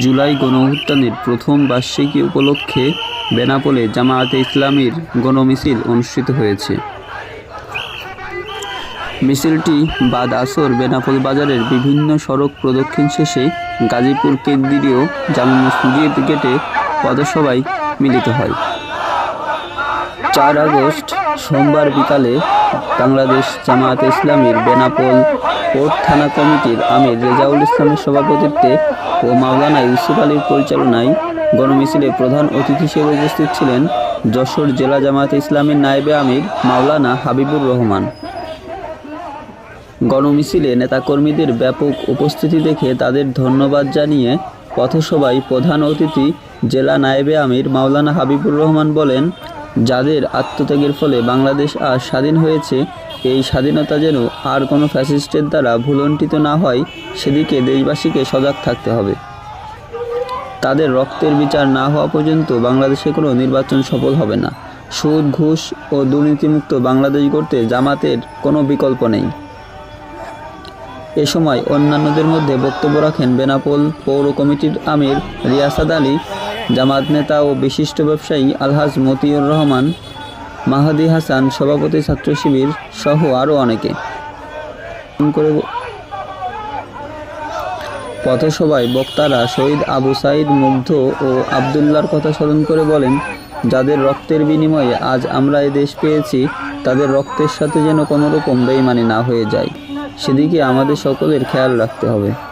জুলাই গণহত্যানের প্রথম বার্ষিকী উপলক্ষে বেনাপোলে জামায়াতে ইসলামীর গণমিছিল অনুষ্ঠিত হয়েছে। মিছিলটি বাদ আসর বেনাপোল বাজারের বিভিন্ন সড়ক প্রদক্ষিণ শেষে গাজীপুর কেন্দ্রীয় জামা মসজিদ গেটে পদসভায় মিলিত হয়। চার আগস্ট সোমবার বিকালে বাংলাদেশ জামায়াতে ইসলামীর বেনাপোল কোর্ট থানা কমিটির আমির রেজাউল ইসলামের সভাপতিত্বে ও মাওলানা ইউসুফ আলীর পরিচালনায় গণমিছিলে প্রধান অতিথি হিসেবে উপস্থিত ছিলেন যশোর জেলা জামায়াতে ইসলামের নায়েবে আমির মাওলানা হাবিবুর রহমান। গণমিছিলে নেতাকর্মীদের ব্যাপক উপস্থিতি দেখে তাদের ধন্যবাদ জানিয়ে পথসভায় প্রধান অতিথি জেলা নায়েবে আমির মাওলানা হাবিবুর রহমান বলেন যাদের আত্মত্যাগের ফলে বাংলাদেশ আজ স্বাধীন হয়েছে, এই স্বাধীনতা যেন আর কোনো ফ্যাসিস্টের দ্বারা ভুলণ্ঠিত না হয়, সেদিকে দেশবাসীকে সজাগ থাকতে হবে। তাদের রক্তের বিচার না হওয়া পর্যন্ত বাংলাদেশে কোনো নির্বাচন সফল হবে না। সুদ, ঘুষ ও দুর্নীতিমুক্ত বাংলাদেশ গড়তে জামাতের কোনো বিকল্প নেই। এ সময় অন্যান্যদের মধ্যে বক্তব্য রাখেন বেনাপোল পৌর কমিটির আমির রিয়াসাদ আলী জামাত নেতা ও বিশিষ্ট ব্যবসায়ী আলহাজ মতিউর রহমান, মাহাদি হাসান, সভাপতি ছাত্র শিবির সহ আরও অনেকে। পথসভায় বক্তারা শহীদ আবু সাইদ মুগ্ধ ও আবদুল্লার কথা স্মরণ করে বলেন, যাদের রক্তের বিনিময়ে আজ আমরা এ দেশ পেয়েছি, তাদের রক্তের সাথে যেন কোনো রকম বেইমানি না হয়ে যায়। সেদিকে আমাদের সকলের খেয়াল রাখতে হবে।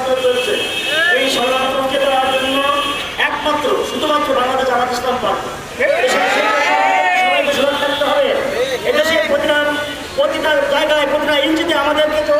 আমাদেরকে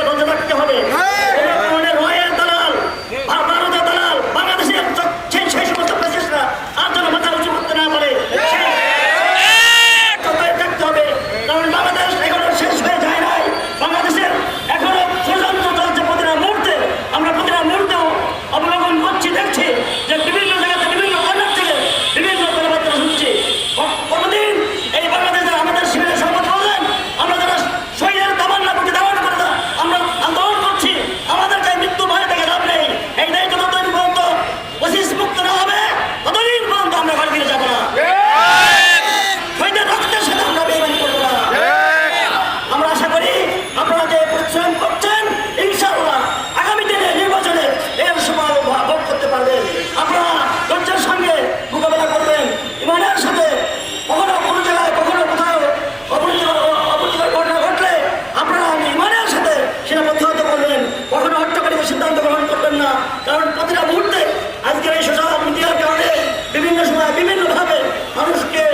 মানুষকে